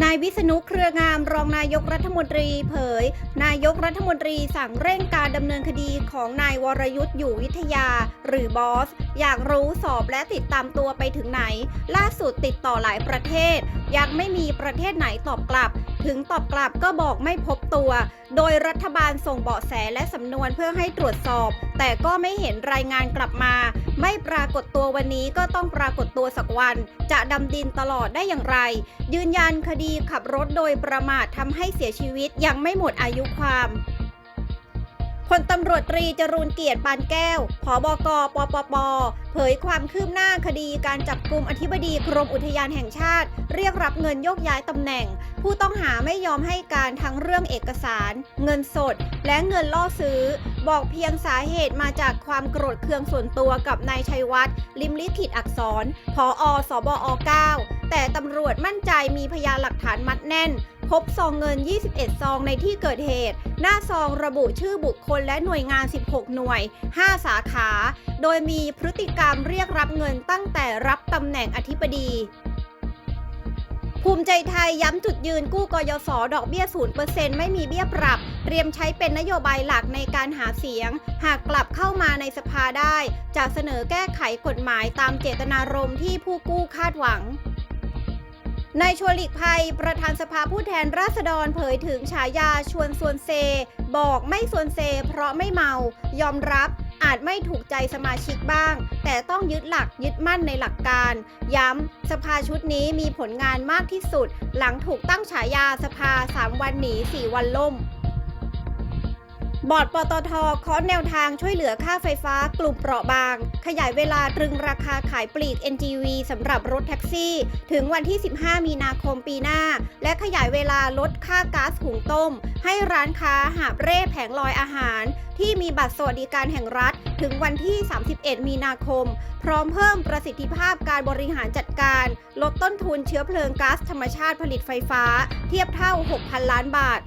นายวิษณุเครืองามรองนายกรัฐมนตรีเผย นายกรัฐมนตรีสั่งเร่งการดำเนินคดีของนายวรยุทธ์อยู่วิทยา หรือบอส อยากรู้สอบและติดตามตัวไปถึงไหน ล่าสุดติดต่อหลายประเทศ ยังไม่มีประเทศไหนตอบกลับ ถึงตอบกลับก็บอกไม่พบตัว โดยรัฐบาลส่งเบาะแสและสำนวนเพื่อให้ตรวจสอบ แต่ก็ไม่เห็นรายงานกลับมา ไม่ปรากฏตัววันนี้ก็ต้องปรากฏตัวสักวัน จะดำดินตลอดได้อย่างไร ยืนยันคดีขับรถโดยประมาททำให้เสียชีวิตยังไม่หมดอายุความ พลตำรวจตรีจรูนเกียรติปานแก้ว ผบก ปปป เผยความคืบหน้าคดีการจับกลุ่มอธิบดีกรมอุทยานแห่งชาติ เรียกรับเงินโยกย้ายตำแหน่ง ผู้ต้องหาไม่ยอมให้การทั้งเรื่องเอกสาร เงินสด และเงินล่อซื้อ บอกเพียงสาเหตุมาจากความโกรธเคืองส่วนตัวกับนายชัยวัฒน์ลิมลิขิตอักษรผอสบอ 9 แต่ตำรวจมั่นใจมีพยานหลักฐานมัดแน่น พบซองเงิน 21 ซองในที่เกิดเหตุ หน้าซองระบุชื่อบุคคลและหน่วยงาน 16 หน่วย 5 สาขา โดยมีพฤติกรรมเรียกรับเงินตั้งแต่รับตำแหน่งอธิบดีภูมิใจไทยย้ำจุดยืนกู้กยศดอกเบี้ย 0%ไม่มีเบี้ยปรับ เตรียมใช้เป็นนโยบายหลักในการหาเสียง หากกลับเข้ามาในสภาได้ จะเสนอแก้ไขกฎหมายตามเจตนารมณ์ที่ผู้กู้คาดหวัง นายชวนหลีกภัย ประธานสภาผู้แทนราษฎรเผยถึงฉายาชวนส่วนเซ บอกไม่ส่วนเซ เพราะไม่เมา ยอมรับอาจไม่ถูกใจสมาชิกบ้าง แต่ต้องยึดหลักยึดมั่นในหลักการ ย้ำ สภาชุดนี้มีผลงานมากที่สุด หลังถูกตั้งฉายาสภา 3 วันหนี 4 วันล่ม บอร์ดปตทเคาะแนวทางช่วยเหลือค่าไฟฟ้ากลุ่มเปราะบาง ขยายเวลาตรึงราคาขายปลีก NGV สำหรับรถแท็กซี่ ถึงวันที่ 15 มีนาคมปีหน้า และขยายเวลาลดค่าก๊าซหุงต้ม ให้ร้านค้าหาบเร่แผงลอยอาหาร ที่มีบัตรสวัสดิการแห่งรัฐ ถึงวันที่ 31 มีนาคม พร้อมเพิ่มประสิทธิภาพการบริหารจัดการ ลดต้นทุนเชื้อเพลิงก๊าซธรรมชาติผลิตไฟฟ้า เทียบเท่า 6,000 ล้านบาท